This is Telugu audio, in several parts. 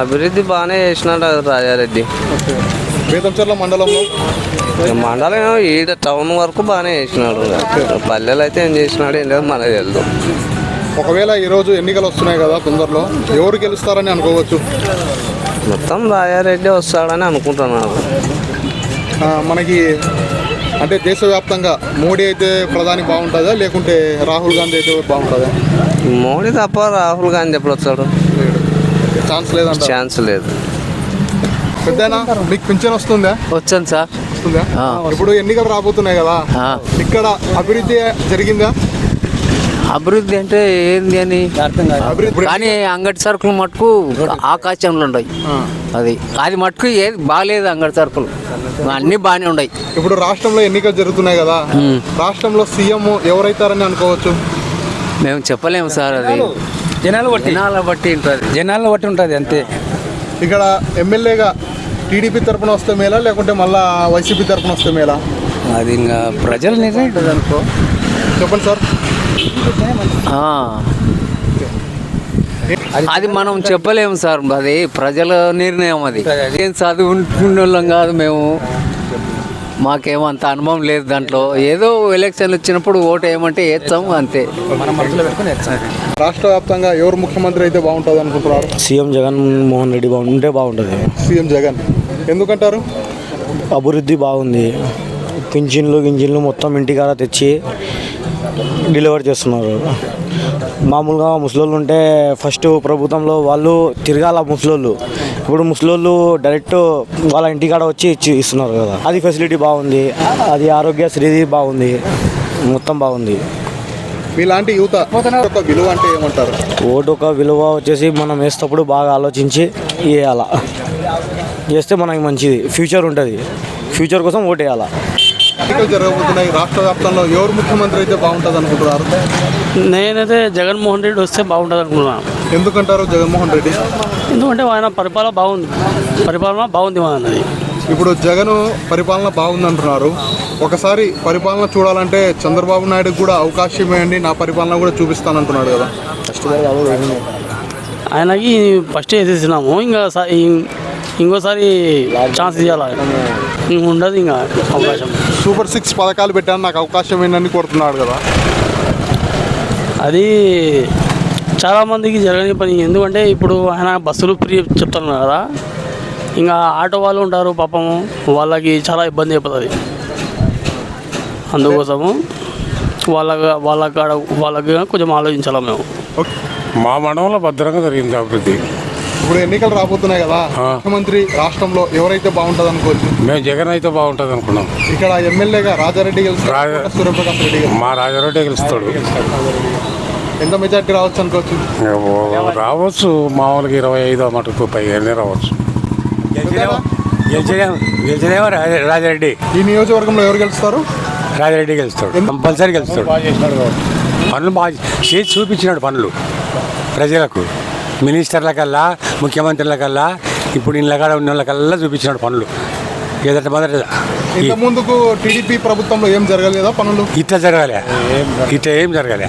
అభివృద్ధి బాగానే చేసినాడు రాజారెడ్డి. బేతంచెర్ల మండలంలో? మండలం ఈడ టౌన్ వరకు బాగానే చేసినాడు. పల్లెలు అయితే ఏం చేసినాడు ఏం లేదు మనకు తెలుసు ఒకవేళ ఈరోజు ఎన్నికలు వస్తున్నాయి కదా తొందరలో ఎవరు గెలుస్తారని అనుకోవచ్చు? మొత్తం రాజారెడ్డి వస్తాడని అనుకుంటున్నాను. మనకి అంటే దేశవ్యాప్తంగా మోడీ అయితే ప్రధాని బాగుంటుందా లేకుంటే రాహుల్ గాంధీ అయితే బాగుంటుందా? మోడీ తప్ప రాహుల్ గాంధీ ఎప్పుడు వస్తాడు? ఛాన్స్ లేదంట ఛాన్స్ లేదు. పెద్దనా? మీకు పింఛన్ వస్తుందా? వచ్చాను సార్. వస్తుందా. ఇప్పుడు ఎన్నికలు రాబోతున్నాయి కదా. ఆ. ఇక్కడ అభివృద్ధి జరిగిందా? అభివృద్ధి అంటే ఏంది అని? కానీ అంగడి సరుకులు మటుకు ఆకాశంలో ఉన్నాయి. అది అది మటుకు ఏది బాగాలేదు అంగడి సరుకులు. అన్నీ బాగానే ఉన్నాయి ఇప్పుడు రాష్ట్రంలో ఎన్నికలు జరుగుతున్నాయి కదా. రాష్ట్రంలో సీఎం ఎవరైతారని అనుకోవచ్చు? మేము చెప్పలేము సార్ అది. జనాలు బట్టి జనాల బట్టి ఉంటుంది. జనాలను బట్టి ఉంటుంది అంతే. ఇక్కడ ఎమ్మెల్యేగా టీడీపీ తరపున వస్తే మేలా లేకుంటే మళ్ళా వైసీపీ తరపున వస్తే మేలా? అది ఇంకా ప్రజల నిర్ణయం. అనుకో చెప్పండి సార్. అది మనం చెప్పలేము సార్ అది ప్రజల నిర్ణయం అది. ఏం చదువుకున్న వాళ్ళం కాదు మేము. మాకేమో అంత అనుభవం లేదు దాంట్లో. ఏదో ఎలక్షన్లు వచ్చినప్పుడు ఓటు వేయమంటే వేస్తాం అంతే. రాష్ట్ర వ్యాప్తంగా ఎవరు ముఖ్యమంత్రి అయితే బాగుంటుంది అనుకుంటున్నారు? సీఎం జగన్మోహన్ రెడ్డి బాగుంటే బాగుంటుంది. సీఎం జగన్. ఎందుకంటారు? అభివృద్ధి బాగుంది. పింఛన్లు గింజిన్లు మొత్తం ఇంటికాడ తెచ్చి డెలివరీ చేస్తున్నారు. మామూలుగా ముసలోళ్ళు ఉంటే ఫస్ట్ ప్రభుత్వంలో వాళ్ళు తిరగాల ముసలోళ్ళు. ఇప్పుడు ముసలోళ్ళు డైరెక్ట్ వాళ్ళ ఇంటికాడ వచ్చి ఇచ్చి ఇస్తున్నారు కదా. అది ఫెసిలిటీ బాగుంది. అది ఆరోగ్యశ్రీది బాగుంది. మొత్తం బాగుంది. మీలాంటి యువత ఒక విలువ అంటే ఏమంటారు? ఓటు ఒక విలువ వచ్చేసి మనం వేసేటప్పుడు బాగా ఆలోచించి వేయాల. చేస్తే మనకి మంచిది. ఫ్యూచర్ ఉంటుంది. ఫ్యూచర్ కోసం ఓటు వేయాల. జరగబోతున్నాయి. రాష్ట్ర వ్యాప్తంలో ఎవరు ముఖ్యమంత్రి అయితే బాగుంటుంది అనుకుంటున్నారు? నేనైతే జగన్మోహన్ రెడ్డి వస్తే బాగుంటుంది అనుకున్నాను ఎందుకంటారు జగన్మోహన్ రెడ్డి? ఎందుకంటే ఆయన పరిపాలన బాగుంది. పరిపాలన బాగుంది అన్నది ఇప్పుడు జగన్ పరిపాలన బాగుంది అంటున్నారు ఒకసారి పరిపాలన చూడాలంటే చంద్రబాబు నాయుడు కూడా అవకాశం ఇవ్వండి నా పరిపాలన కూడా చూపిస్తానంటున్నాడు కదా. ఆయనకి ఫస్ట్ వేసేసినాము ఇంకా ఇంకోసారి ఛాన్స్ ఇవ్వాలి ఉండదు ఇంకా అవకాశం. సూపర్ సిక్స్ పథకాలు పెట్టాను నాకు అవకాశం ఏంటని కోరుతున్నాడు కదా. అది చాలామందికి జరగని పని. ఎందుకంటే ఇప్పుడు ఆయన బస్సులు ఫ్రీ చెప్తున్నారు కదా. ఇంకా ఆటో వాళ్ళు ఉంటారు పాపము వాళ్ళకి చాలా ఇబ్బంది అయిపోతుంది. అందుకోసము వాళ్ళ వాళ్ళ కాడ వాళ్ళకి కొంచెం ఆలోచించాలి మేము. ఓకే. మా మండలంలో భద్రంగా జరిగింది అభివృద్ధి. ఇప్పుడు ఎన్నికలు రాబోతున్నాయి కదా. ముఖ్యమంత్రి రాష్ట్రంలో ఎవరైతే బాగుంటుంది అనుకోవచ్చు? మేము జగన్ అయితే బాగుంటుంది అనుకున్నాం. ఇక్కడ ఎమ్మెల్యేగా రాజారెడ్డి సూర్యప్రకాష్ రెడ్డి మా రాజారెడ్డి గెలుస్తాడు. ఎంత మెజార్టీ రావచ్చు అనుకోవచ్చు? రావచ్చు. మామూలుగా ఇరవై ఐదు మటుకు పైగానే రావచ్చు. రాజారెడ్డి. ఈ నియోజకవర్గంలో ఎవరు గెలుస్తారు? రాజారెడ్డి గెలుస్తాడు. కంపల్సరీ గెలుస్తాడు. పనులు బాగా చేసి చూపించినాడు పనులు. ప్రజలకు మినిస్టర్ల కల్లా ముఖ్యమంత్రుల కల్లా ఇప్పుడు ఇళ్ళ కాడ ఉన్న వాళ్ళకల్లా చూపించినాడు పనులు. ఏదంటే మొదట ఇంత ముందుకు టీడీపీ ప్రభుత్వంలో ఏం జరగలేదా పనులు? ఇట్లా జరగాలి. ఇట్లా ఏం జరగాలి.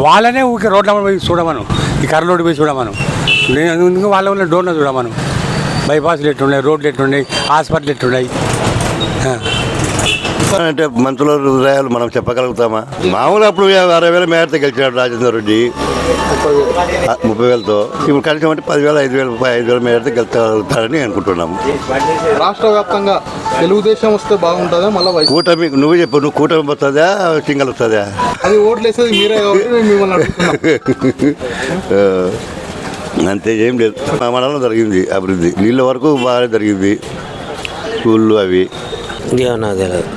వాళ్ళనే ఊరికే రోడ్ల పోయి చూడమను. ఈ కర్ర రోడ్డు పోయి చూడమను. నేను వాళ్ళ ఉన్న డోర్న చూడమను? బైపాస్లు ఎట్లున్నాయి రోడ్లు ఎట్లున్నాయి హాస్పిటల్ ఎట్లున్నాయి? ఆ. అంటే మంత్రుల హృదయాలు మనం చెప్పగలుగుతామా? మామూలు అప్పుడు అరవై వేల మేరతో గెలిచినాడు రాజేందర్ రెడ్డి. ముప్పై వేలతో. ఇప్పుడు కలిసి అంటే పదివేల ఐదు వేల ఐదు వేల మేరతో గెలుస్తారని అనుకుంటున్నాము. రాష్ట్ర వ్యాప్తంగా తెలుగుదేశం వస్తే బాగుంటుందా? మళ్ళీ కూటమి నువ్వు చెప్పు నువ్వు కూటమి వస్తుందా సింగల్ వస్తుందా? అది ఓట్లు వేసేది మీరే అంతే ఏం లేదు. మా మండలం జరిగింది అభివృద్ధి. నీళ్ళ వరకు బాగా జరిగింది. స్కూళ్ళు అవి. నాకు తెలియదు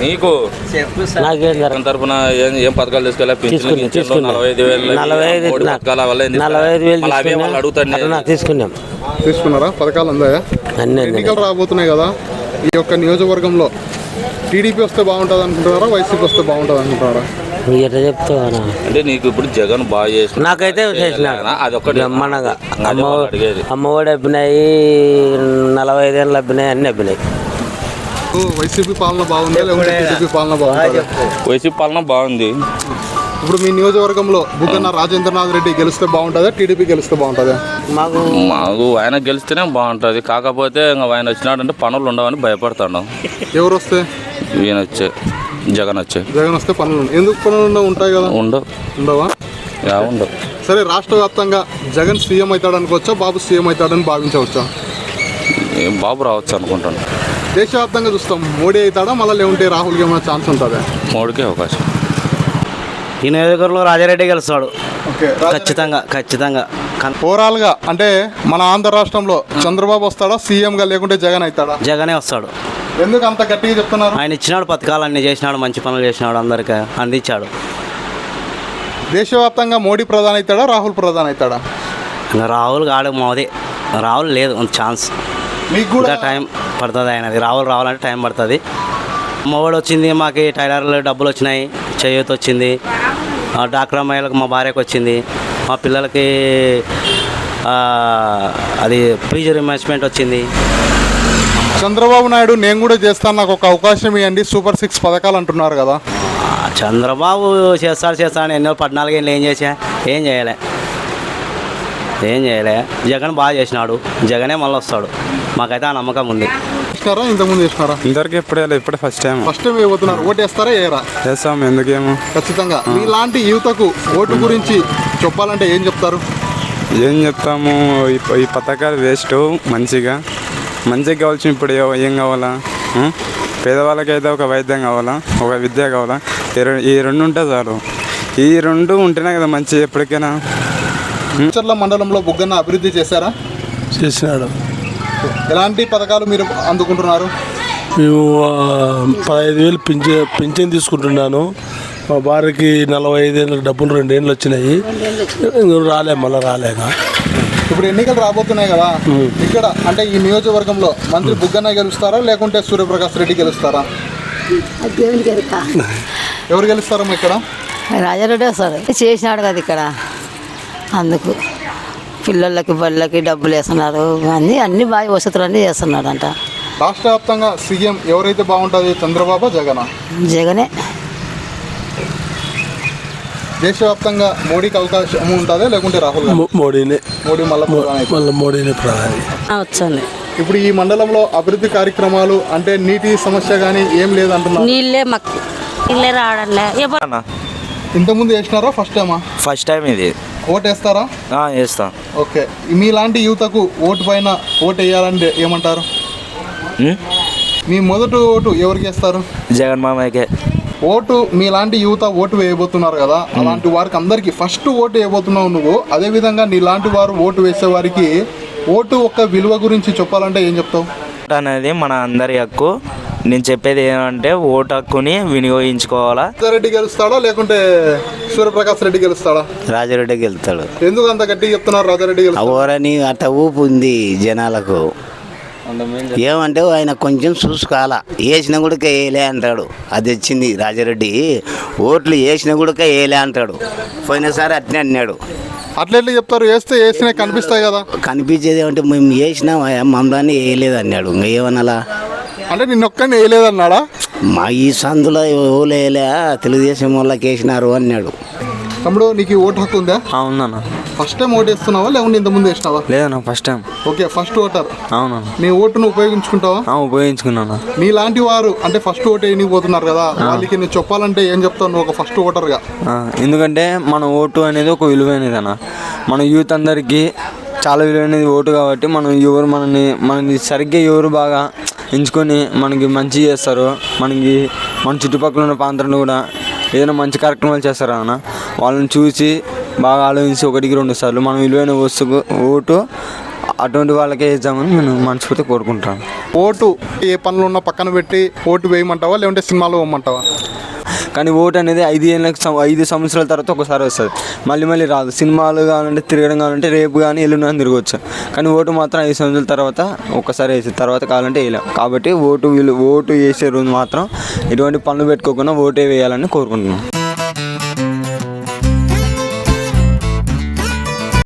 నీకు తరపున ఏం ఏం పథకాలు తీసుకెళ్ళా. నలభై ఐదు వేలు నలభై ఐదు పథకాల వల్ల నలభై ఐదు వేలు తీసుకున్నాం. తీసుకున్నారా? పథకాలు అందాయా? అన్నీ ఎన్నికలు రాబోతున్నాయి కదా. ఈ యొక్క నియోజకవర్గంలో టీడీపీ వస్తే బాగుంటుంది అనుకుంటున్నారా? వైసీపీ వస్తే బాగుంటుంది అనుకుంటున్నారా? నువ్వు ఎట్లా చెప్తావా అంటే నీకు ఇప్పుడు జగన్ బాగా చేసిన నాకైతే చేసినాడు అది ఒకటి బ్రహ్మాండంగా. అదే అమ్మ అమ్మఒడి అబ్బినాయి నలభై ఐదేళ్ళు అబ్బినాయి అన్నీ అబ్బినాయి వైసీపీ పాలన బాగుందా లేకుంటే టీడీపీ పాలన బాగుంటుందా వైసీపీ పాలన బాగుంది. ఇప్పుడు మీ నియోజకవర్గంలో బుగ్గన్న రాజేంద్రనాథ్ రెడ్డి గెలిస్తే బాగుంటుందా? టీడీపీ గెలిస్తే బాగుంటుందా? మాకు ఆయన గెలిస్తేనే బాగుంటుంది. కాకపోతే ఇంకా ఆయన వచ్చినాడంటే పనులు ఉండవని భయపడుతున్నాం ఎవరు వస్తే ఈయన వచ్చే జగన్ వచ్చే జగన్ వస్తే పనులు. ఎందుకు పనులు ఉండవు? ఉంటాయి కదా. ఉండవు. ఉండవా? యా ఉండవు. సరే రాష్ట్ర వ్యాప్తంగా జగన్ సీఎం అవుతాడు అనుకోవచ్చా బాబు సీఎం అవుతాడని భావించవచ్చా? బాబు రావచ్చు అనుకుంటాను. దేశవ్యాప్తంగా చూస్తాం. మోడీ అవుతాడా? మళ్ళీ లేకుంటే రాహుల్కి ఏమైనా ఛాన్స్ ఉంటుందా? మోడీకే అవకాశం. ఈ నియోజకవర్గంలో రాజారెడ్డి గెలుస్తాడు. ఓకే. ఖచ్చితంగా ఖచ్చితంగా. ఓవరాల్గా అంటే మన ఆంధ్ర రాష్ట్రంలో చంద్రబాబు వస్తాడా? సీఎంగా లేకుంటే జగన్ అవుతాడా? జగనే వస్తాడు. ఎందుకు అంత గట్టిగా చెప్తున్నారు? ఆయన ఇచ్చినాడు పథకాలు అన్ని చేసినాడు మంచి పనులు చేసినాడు అందరికీ అందించాడు. దేశవ్యాప్తంగా మోడీ ప్రధాని అవుతాడా? రాహుల్ ప్రధాని అవుతాడా? ఇంకా రాహుల్ గాడు మోదీ. రాహుల్ లేదు ఛాన్స్. మీకు కూడా టైం పడుతుంది ఆయనది. రాహుల్ రావాలంటే టైం పడుతుంది. మొగడు వచ్చింది మాకు టైలర్లు డబ్బులు వచ్చినాయి చేయూత వచ్చింది. ఆ, డాక్రా మహిళలకు మా భార్యకు వచ్చింది. మా పిల్లలకి అది ప్రీజర్ ఇన్వెస్ట్మెంట్ వచ్చింది. చంద్రబాబు నాయుడు నేను కూడా చేస్తాను నాకు ఒక అవకాశం ఇవ్వండి. సూపర్ సిక్స్ పథకాలు అంటున్నారు కదా. చంద్రబాబు చేస్తాడు చేస్తాడు ఎన్నో పద్నాలుగేళ్ళు ఏం చేసా ఏం చేయలే. ఏం చేయలే. జగన్ బాగా చేసినాడు. జగనే మళ్ళీ వస్తాడు. మాకైతే ఆ నమ్మకం ఉంది. చేసినారా? ఇంతకుముందు చేసినారా? ఇంతవరకు ఎప్పుడే లేదు. ఇప్పుడే first time first time vote వేస్తారా ఏరా చేస్తాం ఎందుకేమో ఖచ్చితంగా. మీలాంటి యువతకు ఓటు గురించి చెప్పాలంటే ఏం చెప్తారు? ఏం చెప్తాము? ఈ పథకాలు వేస్ట్ మంచిగా. మంచిగా కావాల్సిన ఇప్పుడు ఏ- ఏం కావాలా? పేదవాళ్ళకైతే ఒక వైద్యం కావాలా? ఒక విద్య కావాలా? ఈ రెండు ఉంటే చాలు. ఈ రెండు ఉంటేనే కదా మంచి ఎప్పటికైనా. చర్ల మండలంలో బుగ్గన్న అభివృద్ధి చేశారా? చేసినాడు. ఎలాంటి పథకాలు మీరు అందుకుంటున్నారు? మేము పదహైదు వేలు పింఛ పింఛన్ తీసుకుంటున్నాను. మా భార్యకి నలభై ఐదేళ్ళ డబ్బులు రెండేళ్ళు వచ్చినాయి. ఇంక రాలే మళ్ళీ రాలేక ఇప్పుడు ఎన్నికలు రాబోతున్నాయి కదా. ఇక్కడ అంటే ఈ నియోజకవర్గంలో మంత్రి బుగ్గన్న గెలుస్తారా లేకుంటే సూర్యప్రకాష్ రెడ్డి గెలుస్తారా? ఎవరు గెలుస్తారమ్మా ఇక్కడ? రాజారెడ్డి వస్తాడు. చేసినాడు కదా ఇక్కడ. అందుకు పిల్లలకి బళ్ళకి డబ్బులు వేస్తున్నారు. అన్నీ అన్ని బాగా వసతులు అన్నీ చేస్తున్నాడు అంట రాష్ట్ర వ్యాప్తంగా సీఎం ఎవరైతే బాగుంటుంది చంద్రబాబు జగన్. జగనే. దేశవ్యాప్తంగా మోడీకి అవకాశం ఉంటుందా లేకుంటే రాహుల్ మోడీనే. మోడీ మళ్ళీ? మళ్ళీ మోడీనే ప్రధాని. వచ్చాను. ఇప్పుడు ఈ మండలంలో అభివృద్ధి కార్యక్రమాలు అంటే నీటి సమస్య కానీ ఏం లేదంటున్నారు? నీళ్ళే మాకు. నీళ్ళే ఎవరు ఇంతకుముందు వేసినారా ఫస్ట్ టైమా? ఫస్ట్ టైం ఇది. ఓటు వేస్తారా వేస్తాం. ఓకే. మీలాంటి యువతకు ఓటు పైన ఓటు వేయాలంటే ఏమంటారు? మీ? మొదటి ఓటు ఎవరికి వేస్తారు? జగన్ మామయ్యకే. ఓటు మీలాంటి యువత ఓటు వేయబోతున్నారు కదా అలాంటి వారికి అందరికి ఫస్ట్ ఓటు వేయబోతున్నావు నువ్వు. అదే విధంగా నీలాంటి వారు ఓటు వేసే వారికి ఓటు యొక్క విలువ గురించి చెప్పాలంటే ఏం చెప్తావు? అనేది మన అందరి హక్కు. నేను చెప్పేది ఏమంటే ఓటు హక్కుని వినియోగించుకోవాలా? రెడ్డి గెలుస్తాడా లేకుంటే సూర్యప్రకాష్ రెడ్డి గెలుస్తాడా? రాజారెడ్డి గెలుస్తాడు. ఎందుకు అంత గట్టిగా చెప్తున్నారు రాజారెడ్డి అవరని అట్ట ఊపు ఉంది జనాలకు. ఏమంటే ఆయన కొంచెం చూసుకోవాలా? వేసిన కూడా వేయలే అంటాడు. అది వచ్చింది రాజారెడ్డి. ఓట్లు వేసిన కూడా వేయలే అంటాడు. పోయినసారి అట్నే అన్నాడు. అట్లా ఎట్లా చెప్తారు? వేస్తే వేసినా కనిపిస్తాయి కదా. కనిపించేది ఏమంటే మేము వేసినాం మమ్మల్ని వేయలేదు అన్నాడు. ఇంకా ఏమనాలా? అంటే నిన్నొక్కని వేయలేదన్నాడా? మా ఈ సందులో వేయలే తెలుగుదేశం వాళ్ళకి వేసినారు అన్నాడు. తమ్ముడు నీకు ఓటు హక్కు ఉందా? అవునన్న. ఫస్ట్ టైం ఓటు వేస్తున్నావా లేకుంటే ఇంత ముందు వేసినావా? లేదన్న first time. Okay first voter. అవునన్న. నీ ఓటును ఉపయోగించుకుంటావా? ఉపయోగించుకున్నాను. నీలాంటి వారు అంటే ఫస్ట్ ఓటు వేయనికి పోతున్నారు కదా వాళ్ళకి నువ్వు చెప్పాలంటే ఏం చెప్తావు నువ్వు ఒక ఫస్ట్ ఓటర్గా? ఎందుకంటే మన ఓటు అనేది ఒక విలువైనది అన్న మన యూత్ అందరికీ చాలా విలువైనది ఓటు కాబట్టి మనం ఎవరు మనని మనని సరిగ్గా ఎవరు బాగా ఎంచుకొని మనకి మంచి చేస్తారు. మనకి మన చుట్టుపక్కల ఉన్న ప్రాంతాలను కూడా ఏదైనా మంచి కార్యక్రమాలు చేస్తారు అన్న? వాళ్ళని చూసి బాగా ఆలోచించి ఒకటికి రెండు సార్లు మనం విలువైన వస్తువు ఓటు అటువంటి వాళ్ళకే ఇద్దామని నేను మనస్ఫూర్తి కోరుకుంటాను. ఓటు ఏ పనులు ఉన్నా పక్కన పెట్టి ఓటు వేయమంటావా లేకుంటే సినిమాలో ఇవ్వమంటావా కానీ ఓటు అనేది ఐదు ఏళ్ళకి ఐదు సంవత్సరాల తర్వాత ఒకసారి వస్తుంది. మళ్ళీ మళ్ళీ రాదు. సినిమాలు కావాలంటే తిరగడం కావాలంటే రేపు కానీ ఎల్లుండి కానీ తిరగవచ్చు కానీ ఓటు మాత్రం ఐదు సంవత్సరాల తర్వాత ఒక్కసారి వేసి తర్వాత కావాలంటే వేయలేం. కాబట్టి ఓటు విలు ఓటు వేసే రోజు మాత్రం ఎటువంటి పనులు పెట్టుకోకుండా ఓటే వేయాలని కోరుకుంటున్నాను